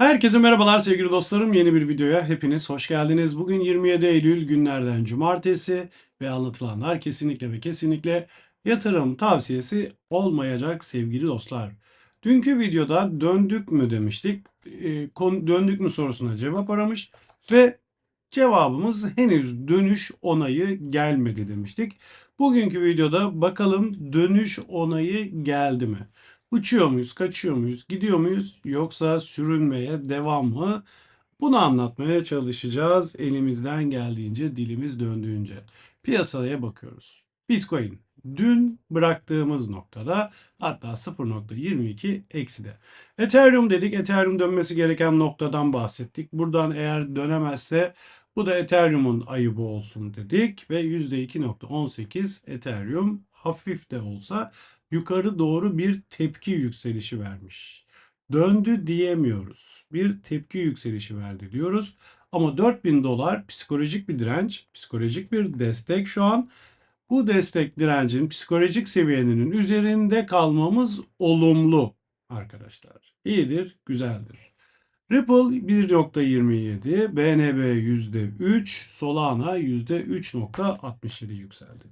Herkese merhabalar sevgili dostlarım. Yeni bir videoya hepiniz hoş geldiniz. Bugün 27 Eylül günlerden cumartesi ve anlatılanlar kesinlikle ve kesinlikle yatırım tavsiyesi olmayacak sevgili dostlar. Dünkü videoda döndük mü demiştik. E, konu- döndük mü sorusuna cevap aramış ve cevabımız henüz dönüş onayı gelmedi demiştik. Bugünkü videoda bakalım dönüş onayı geldi mi? Uçuyor muyuz, kaçıyor muyuz, gidiyor muyuz yoksa sürünmeye devam mı? Bunu anlatmaya çalışacağız elimizden geldiğince, dilimiz döndüğünce. Piyasaya bakıyoruz. Bitcoin dün bıraktığımız noktada hatta 0.22 ekside. Ethereum dedik. Ethereum dönmesi gereken noktadan bahsettik. Buradan eğer dönemezse bu da Ethereum'un ayıbı olsun dedik ve %2.18 Ethereum hafif de olsa yukarı doğru bir tepki yükselişi vermiş. Döndü diyemiyoruz. Bir tepki yükselişi verdi diyoruz. Ama 4000 dolar psikolojik bir direnç, psikolojik bir destek şu an. Bu destek direncin psikolojik seviyenin üzerinde kalmamız olumlu arkadaşlar. İyidir, güzeldir. Ripple 1.27, BNB %3, Solana %3.67 yükseldi.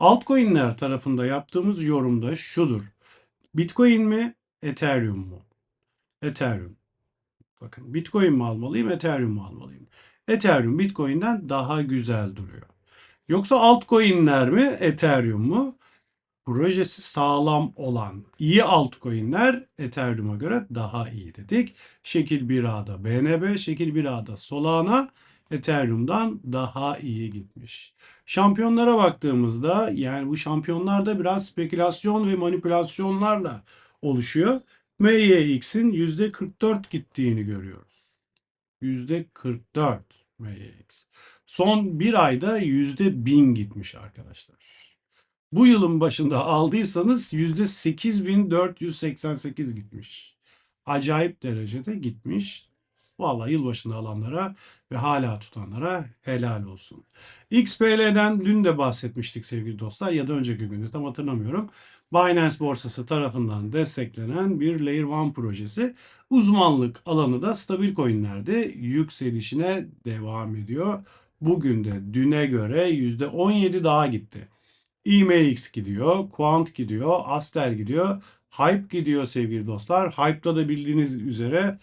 Altcoin'ler tarafında yaptığımız yorumda şudur. Bitcoin mi, Ethereum mu? Ethereum. Bakın Bitcoin mi almalıyım, Ethereum mu almalıyım? Ethereum Bitcoin'den daha güzel duruyor. Yoksa altcoin'ler mi, Ethereum mu? Projesi sağlam olan iyi altcoin'ler Ethereum'a göre daha iyi dedik. Şekil 1A'da BNB, şekil 1A'da Solana Ethereum'dan daha iyi gitmiş. Şampiyonlara baktığımızda yani bu şampiyonlar da biraz spekülasyon ve manipülasyonlarla oluşuyor. MYX'in %44 gittiğini görüyoruz. %44 MYX. Son bir ayda %1000 gitmiş arkadaşlar. Bu yılın başında aldıysanız %8488 gitmiş. Acayip derecede gitmiş. Vallahi yılbaşında alanlara ve hala tutanlara helal olsun. XPL'den dün de bahsetmiştik sevgili dostlar ya da önceki günde tam hatırlamıyorum. Binance borsası tarafından desteklenen bir Layer 1 projesi. Uzmanlık alanı da stabil coinlerde yükselişine devam ediyor. Bugün de düne göre %17 daha gitti. EMX gidiyor, Quant gidiyor, Aster gidiyor, Hype gidiyor sevgili dostlar. Hype'da da bildiğiniz üzere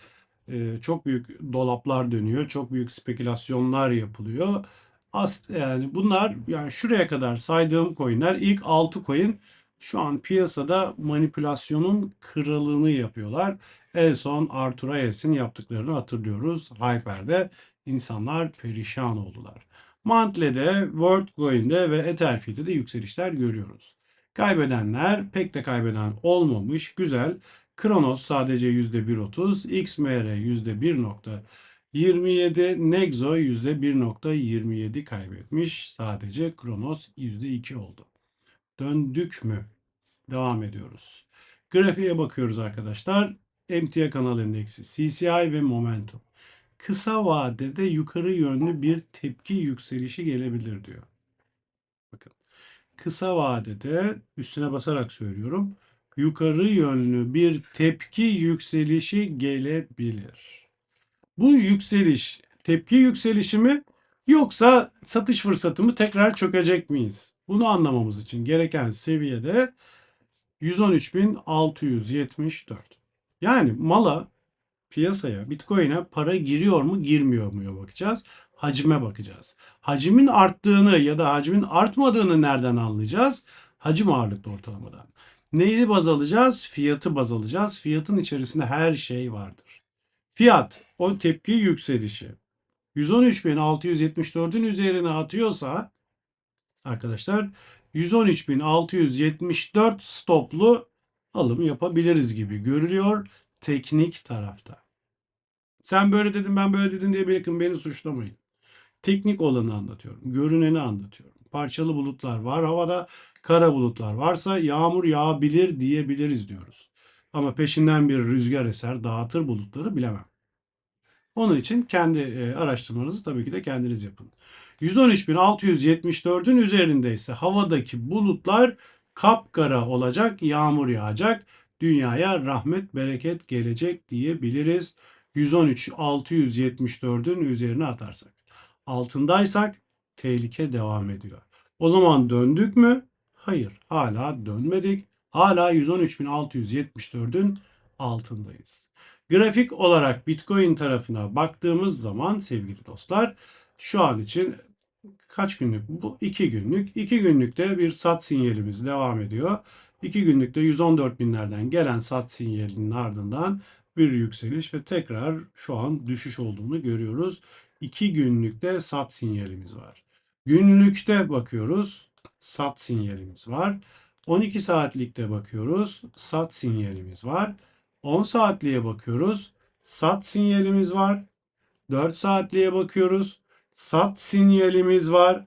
e, çok büyük dolaplar dönüyor, çok büyük spekülasyonlar yapılıyor. Ast yani bunlar yani şuraya kadar saydığım coinler ilk 6 coin şu an piyasada manipülasyonun kralını yapıyorlar. En son Arthur Hayes'in yaptıklarını hatırlıyoruz. Hyper'de insanlar perişan oldular. Mantle'de, WorldCoin'de ve Etherfield'de de yükselişler görüyoruz. Kaybedenler pek de kaybeden olmamış. Güzel. Kronos sadece %1.30, XMR %1.27, Nexo %1.27 kaybetmiş. Sadece Kronos %2 oldu. Döndük mü? Devam ediyoruz. Grafiğe bakıyoruz arkadaşlar. MTA kanal endeksi, CCI ve Momentum. Kısa vadede yukarı yönlü bir tepki yükselişi gelebilir diyor. Bakın. Kısa vadede üstüne basarak söylüyorum. Yukarı yönlü bir tepki yükselişi gelebilir. Bu yükseliş tepki yükselişi mi yoksa satış fırsatı mı tekrar çökecek miyiz? Bunu anlamamız için gereken seviyede 113.674. Yani mala piyasaya, Bitcoin'e para giriyor mu, girmiyor mu bakacağız. Hacime bakacağız. Hacimin arttığını ya da hacimin artmadığını nereden anlayacağız? Hacim ağırlıklı ortalamadan. Neyi baz alacağız? Fiyatı baz alacağız. Fiyatın içerisinde her şey vardır. Fiyat o tepki yükselişi 113.674'ün üzerine atıyorsa arkadaşlar 113.674 stoplu alım yapabiliriz gibi görülüyor teknik tarafta. Sen böyle dedin ben böyle dedim diye bakın beni suçlamayın. Teknik olanı anlatıyorum. Görüneni anlatıyorum. Parçalı bulutlar var havada. Kara bulutlar varsa yağmur yağabilir diyebiliriz diyoruz. Ama peşinden bir rüzgar eser dağıtır bulutları bilemem. Onun için kendi e, araştırmanızı tabii ki de kendiniz yapın. 113.674'ün üzerindeyse havadaki bulutlar kapkara olacak, yağmur yağacak, dünyaya rahmet bereket gelecek diyebiliriz. 113 674'ün üzerine atarsak. Altındaysak tehlike devam ediyor. O zaman döndük mü? Hayır. Hala dönmedik. Hala 113.674'ün altındayız. Grafik olarak Bitcoin tarafına baktığımız zaman sevgili dostlar şu an için kaç günlük bu? 2 günlük. 2 günlükte bir sat sinyalimiz devam ediyor. 2 günlükte 114 binlerden gelen sat sinyalinin ardından bir yükseliş ve tekrar şu an düşüş olduğunu görüyoruz. 2 günlükte sat sinyalimiz var. Günlükte bakıyoruz sat sinyalimiz var. 12 saatlikte bakıyoruz sat sinyalimiz var. 10 saatliğe bakıyoruz sat sinyalimiz var. 4 saatliğe bakıyoruz sat sinyalimiz var.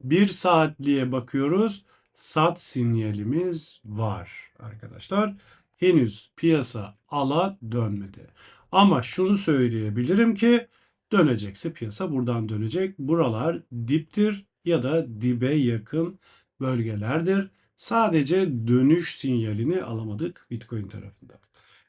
1 saatliğe bakıyoruz sat sinyalimiz var arkadaşlar. Henüz piyasa ala dönmedi. Ama şunu söyleyebilirim ki dönecekse piyasa buradan dönecek. Buralar diptir ya da dibe yakın bölgelerdir. Sadece dönüş sinyalini alamadık Bitcoin tarafında.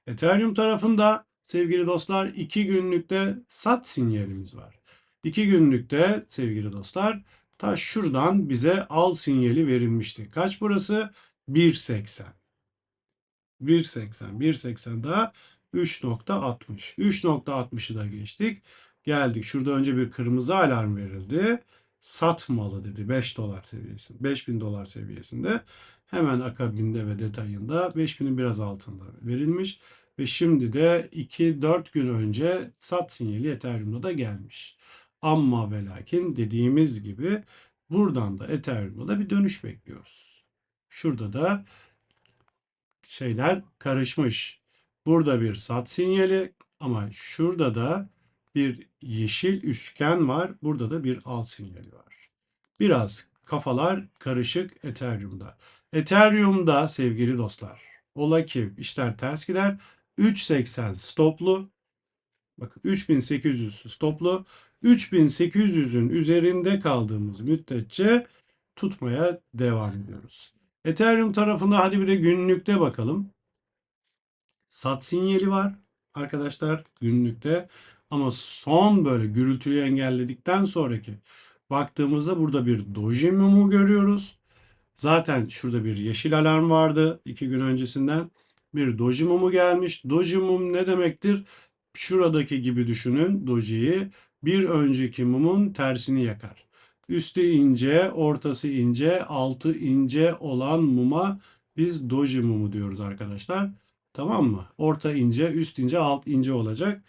Ethereum tarafında sevgili dostlar 2 günlükte sat sinyalimiz var. 2 günlükte sevgili dostlar ta şuradan bize al sinyali verilmişti. Kaç burası? 1.80. 1.80. 1.80 daha 3.60. 3.60'ı da geçtik. Geldik. Şurada önce bir kırmızı alarm verildi. Satmalı dedi 5 dolar seviyesinde. 5000 dolar seviyesinde. Hemen akabinde ve detayında 5000'in biraz altında verilmiş. Ve şimdi de 2-4 gün önce sat sinyali Ethereum'da da gelmiş. Ama ve lakin dediğimiz gibi buradan da Ethereum'da da bir dönüş bekliyoruz. Şurada da şeyler karışmış. Burada bir sat sinyali ama şurada da bir yeşil üçgen var. Burada da bir al sinyali var. Biraz kafalar karışık Ethereum'da. Ethereum'da sevgili dostlar ola ki işler ters gider. 3.80 stoplu. Bakın 3800 stoplu. 3800'ün üzerinde kaldığımız müddetçe tutmaya devam ediyoruz. Ethereum tarafında hadi bir de günlükte bakalım. Sat sinyali var arkadaşlar günlükte. Ama son böyle gürültüyü engelledikten sonraki baktığımızda burada bir doji mumu görüyoruz. Zaten şurada bir yeşil alarm vardı iki gün öncesinden. Bir doji mumu gelmiş. Doji mum ne demektir? Şuradaki gibi düşünün dojiyi. Bir önceki mumun tersini yakar. Üstü ince, ortası ince, altı ince olan muma biz doji mumu diyoruz arkadaşlar. Tamam mı? Orta ince, üst ince, alt ince olacak.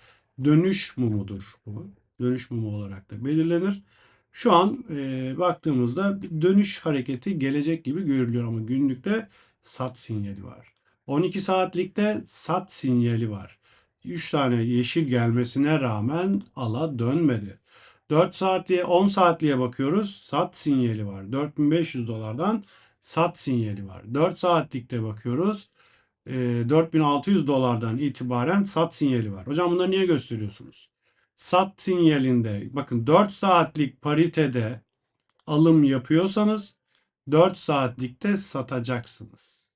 Dönüş mumudur bu. Dönüş mumu olarak da belirlenir. Şu an e, baktığımızda dönüş hareketi gelecek gibi görülüyor ama günlükte sat sinyali var. 12 saatlikte sat sinyali var. 3 tane yeşil gelmesine rağmen ala dönmedi. 4 saatliğe 10 saatliğe bakıyoruz. Sat sinyali var. 4500 dolardan sat sinyali var. 4 saatlikte bakıyoruz. E, 4600 dolardan itibaren sat sinyali var. Hocam bunları niye gösteriyorsunuz? Sat sinyalinde bakın 4 saatlik paritede alım yapıyorsanız 4 saatlikte satacaksınız.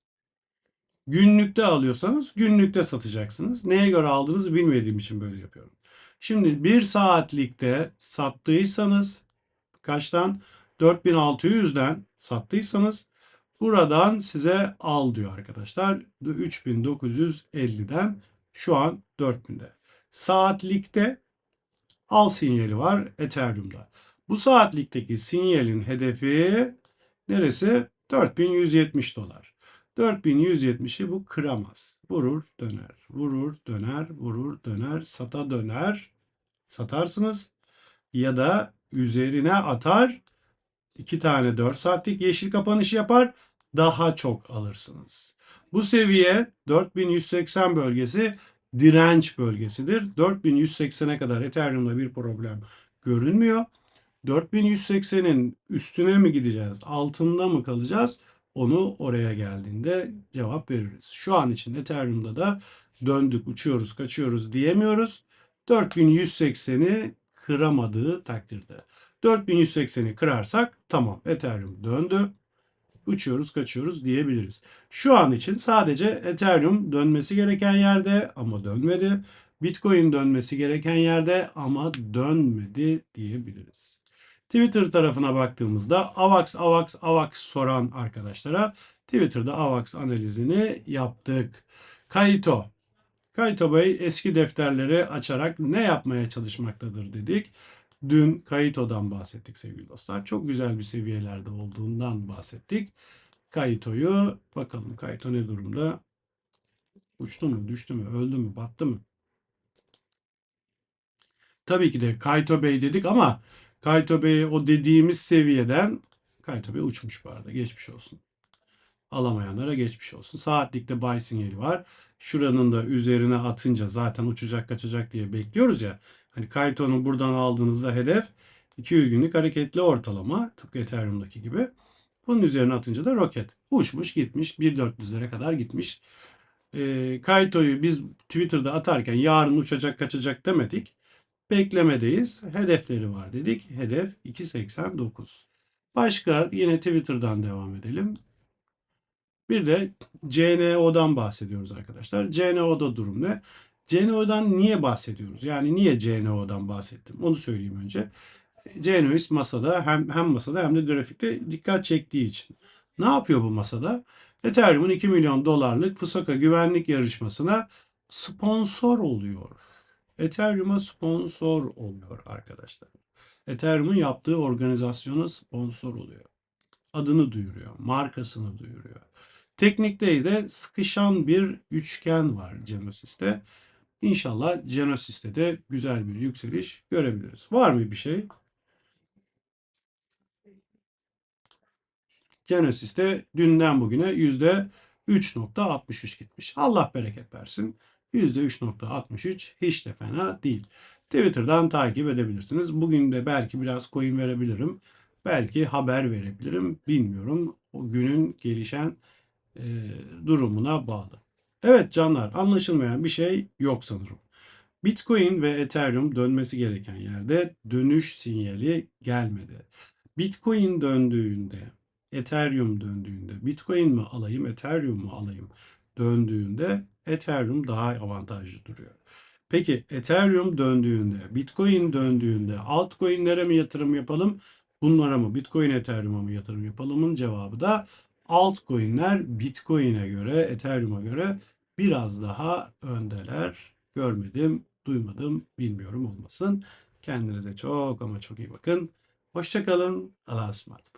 Günlükte alıyorsanız günlükte satacaksınız. Neye göre aldığınızı bilmediğim için böyle yapıyorum. Şimdi 1 saatlikte sattıysanız kaçtan? 4600'den sattıysanız buradan size al diyor arkadaşlar. 3950'den şu an 4000'de. Saatlikte al sinyali var Ethereum'da. Bu saatlikteki sinyalin hedefi neresi? 4170 dolar. 4170'i bu kıramaz. Vurur döner. Vurur döner. Vurur döner. Sata döner. Satarsınız. Ya da üzerine atar. İki tane 4 saatlik yeşil kapanış yapar. Daha çok alırsınız. Bu seviye 4180 bölgesi direnç bölgesidir. 4180'e kadar Ethereum'da bir problem görünmüyor. 4180'in üstüne mi gideceğiz, altında mı kalacağız? Onu oraya geldiğinde cevap veririz. Şu an için Ethereum'da da döndük, uçuyoruz, kaçıyoruz diyemiyoruz. 4180'i kıramadığı takdirde. 4180'i kırarsak tamam Ethereum döndü. Uçuyoruz, kaçıyoruz diyebiliriz. Şu an için sadece Ethereum dönmesi gereken yerde ama dönmedi. Bitcoin dönmesi gereken yerde ama dönmedi diyebiliriz. Twitter tarafına baktığımızda AVAX, AVAX, AVAX soran arkadaşlara Twitter'da AVAX analizini yaptık. Kaito. Kaito Bey eski defterleri açarak ne yapmaya çalışmaktadır dedik. Dün Kaito'dan bahsettik sevgili dostlar. Çok güzel bir seviyelerde olduğundan bahsettik. Kaito'yu bakalım Kaito ne durumda? Uçtu mu, düştü mü, öldü mü, battı mı? Tabii ki de Kaito Bey dedik ama Kaito Bey o dediğimiz seviyeden Kaito Bey uçmuş bu arada. Geçmiş olsun. Alamayanlara geçmiş olsun. Saatlikte buy sinyali var. Şuranın da üzerine atınca zaten uçacak kaçacak diye bekliyoruz ya. Hani Kaito'nu buradan aldığınızda hedef 200 günlük hareketli ortalama. Tıpkı Ethereum'daki gibi. Bunun üzerine atınca da roket. Uçmuş gitmiş. 1.400'lere kadar gitmiş. E, Kaito'yu biz Twitter'da atarken yarın uçacak kaçacak demedik. Beklemedeyiz. Hedefleri var dedik. Hedef 2.89. Başka yine Twitter'dan devam edelim. Bir de CNO'dan bahsediyoruz arkadaşlar. CNO'da durum ne? CNO'dan niye bahsediyoruz? Yani niye CNO'dan bahsettim? Onu söyleyeyim önce. CNOIS masada hem, hem masada hem de grafikte dikkat çektiği için. Ne yapıyor bu masada? Ethereum'un 2 milyon dolarlık Fusaka güvenlik yarışmasına sponsor oluyor. Ethereum'a sponsor oluyor arkadaşlar. Ethereum'un yaptığı organizasyona sponsor oluyor. Adını duyuruyor, markasını duyuruyor. Teknikte de sıkışan bir üçgen var Genosis'te. İnşallah Genosis'te de güzel bir yükseliş görebiliriz. Var mı bir şey? Genesis'te dünden bugüne yüzde 3.63 gitmiş. Allah bereket versin. %3.63 hiç de fena değil. Twitter'dan takip edebilirsiniz. Bugün de belki biraz coin verebilirim. Belki haber verebilirim. Bilmiyorum. O günün gelişen e, durumuna bağlı. Evet canlar anlaşılmayan bir şey yok sanırım. Bitcoin ve Ethereum dönmesi gereken yerde dönüş sinyali gelmedi. Bitcoin döndüğünde, Ethereum döndüğünde, Bitcoin mi alayım, Ethereum mu alayım döndüğünde Ethereum daha avantajlı duruyor. Peki Ethereum döndüğünde, Bitcoin döndüğünde altcoin'lere mi yatırım yapalım? Bunlara mı Bitcoin Ethereum'a mı yatırım yapalımın cevabı da altcoin'ler Bitcoin'e göre, Ethereum'a göre biraz daha öndeler. Görmedim, duymadım, bilmiyorum olmasın. Kendinize çok ama çok iyi bakın. Hoşçakalın. Allah'a ısmarladık.